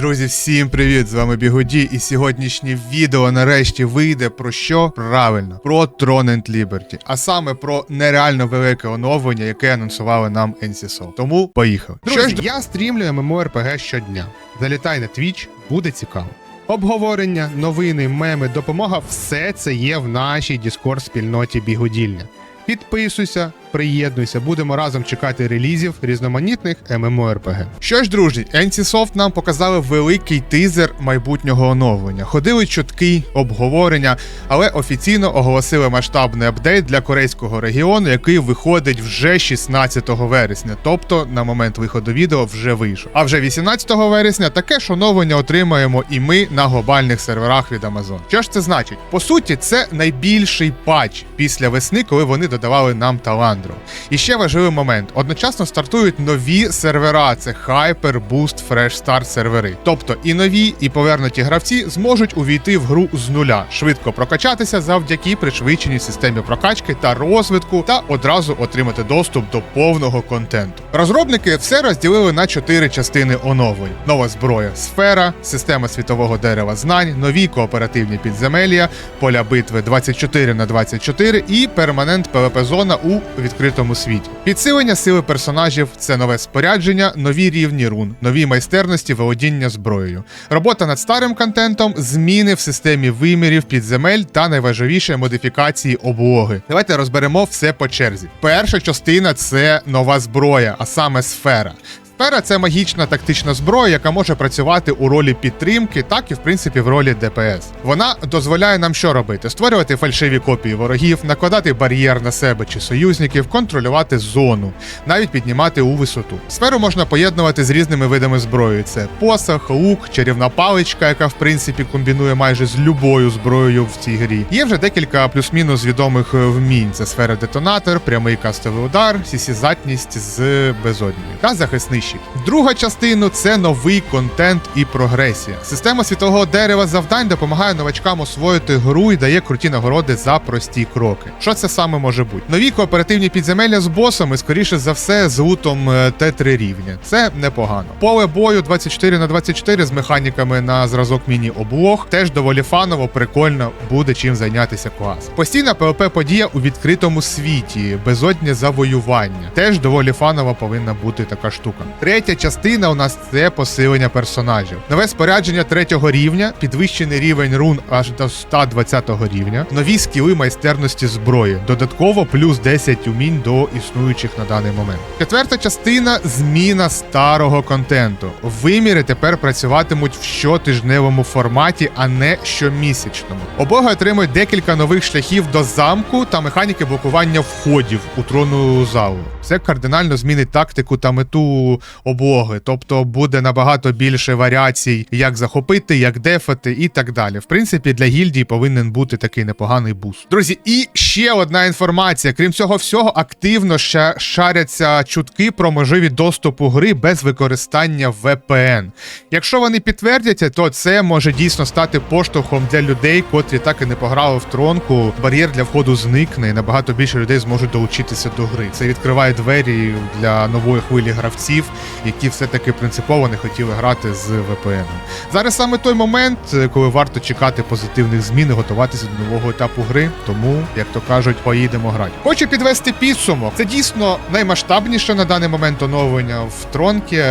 Друзі, всім привіт! З вами Бігуді, і сьогоднішнє відео нарешті вийде про що? Правильно, про Tron and Liberty, а саме про нереально велике оновлення, яке анонсували нам NCSoft. Тому поїхали. Друзі, Що ж, я стрімлю MMORPG щодня. Залітай на Twitch, буде цікаво. Обговорення, новини, меми, допомога все це є в нашій Discord спільноті Бігудільня. Підписуйся, приєднуйся, будемо разом чекати релізів різноманітних MMORPG. Що ж, друзі, NCSoft нам показали великий тизер майбутнього оновлення. Ходили чутки, обговорення, але офіційно оголосили масштабний апдейт для корейського регіону, який виходить вже 16 вересня, тобто на момент виходу відео вже вийшов. А вже 18 вересня таке ж оновлення отримаємо і ми на глобальних серверах від Amazon. Що ж це значить? По суті, це найбільший патч після весни, коли вони додавали нам таландру. І ще важливий момент: одночасно стартують нові сервера: це Hyper, Boost, Fresh Start сервери. Тобто і нові, і повернуті гравці зможуть увійти в гру з нуля, швидко прокачатися завдяки пришвидшеній системі прокачки та розвитку, та одразу отримати доступ до повного контенту. Розробники все розділили на чотири частини оновлень: нова зброя, сфера, система світового дерева знань, нові кооперативні підземелля, поля битви 24 на 24 і перманент ПВП зона у відкритому світі. Підсилення сили персонажів це нове спорядження, нові рівні рун, нові майстерності володіння зброєю. Робота над старим контентом, зміни в системі вимірів, підземель та найважливіше модифікації облоги. Давайте розберемо все по черзі. Перша частина це нова зброя, а саме сфера. Сфера це магічна тактична зброя, яка може працювати у ролі підтримки, так і в принципі в ролі ДПС. Вона дозволяє нам що робити: створювати фальшиві копії ворогів, накладати бар'єр на себе чи союзників, контролювати зону, навіть піднімати у висоту. Сферу можна поєднувати з різними видами зброї: це посох, лук, чарівна паличка, яка в принципі комбінує майже з любою зброєю в цій грі. Є вже декілька плюс-мінус відомих е, вмінь: це сфера детонатор, прямий кастовий удар, сісізатність з безодньою та захисний щит. Друга частина це новий контент і прогресія. Система світового дерева завдань допомагає новачкам освоїти гру і дає круті нагороди за прості кроки. Що це саме може бути? Нові кооперативні підземелля з босами, скоріше за все, з лутом е, Т3 рівня. Це непогано. Поле бою 24 на 24 з механіками на зразок міні-облог. Теж доволі фаново, прикольно, буде чим зайнятися клас. Постійна ПВП подія у відкритому світі, безоднє завоювання. Теж доволі фанова повинна бути така штука. Третя частина у нас це посилення персонажів. Нове спорядження третього рівня, підвищений рівень рун аж до 120 рівня, нові скіли майстерності зброї, додатково плюс 10 умінь до існуючих на даний момент. Четверта частина зміна старого контенту. Виміри тепер працюватимуть в щотижневому форматі, а не щомісячному. Обоги отримують декілька нових шляхів до замку та механіки блокування входів у тронну залу. Це кардинально змінить тактику та мету облоги, тобто буде набагато більше варіацій, як захопити, як дефати і так далі. В принципі, для гільдії повинен бути такий непоганий буст. Друзі, і ще одна інформація. Крім цього всього, активно ще шаряться чутки про можливість доступу гри без використання VPN. Якщо вони підтвердяться, то це може дійсно стати поштовхом для людей, котрі так і не пограли в тронку. Бар'єр для входу зникне, і набагато більше людей зможуть долучитися до гри. Це відкриває двері для нової хвилі гравців, які все-таки принципово не хотіли грати з VPN. Зараз саме той момент, коли варто чекати позитивних змін і готуватися до нового етапу гри. Тому, як то кажуть, поїдемо грати. Хочу підвести підсумок. Це дійсно наймасштабніше на даний момент оновлення в Тронкі.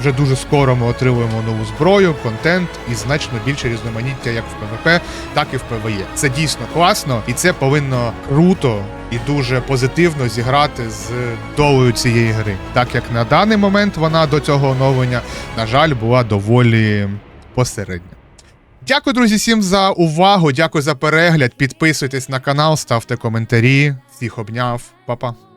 Вже дуже скоро ми отримуємо нову зброю, контент і значно більше різноманіття як в ПВП, так і в ПВЕ. Це дійсно класно, і це повинно круто і дуже позитивно зіграти з долею цієї гри, так як на даний момент вона до цього оновлення, на жаль, була доволі посередня. Дякую, друзі, всім за увагу. Дякую за перегляд. Підписуйтесь на канал, ставте коментарі. Всіх обняв, Па-па.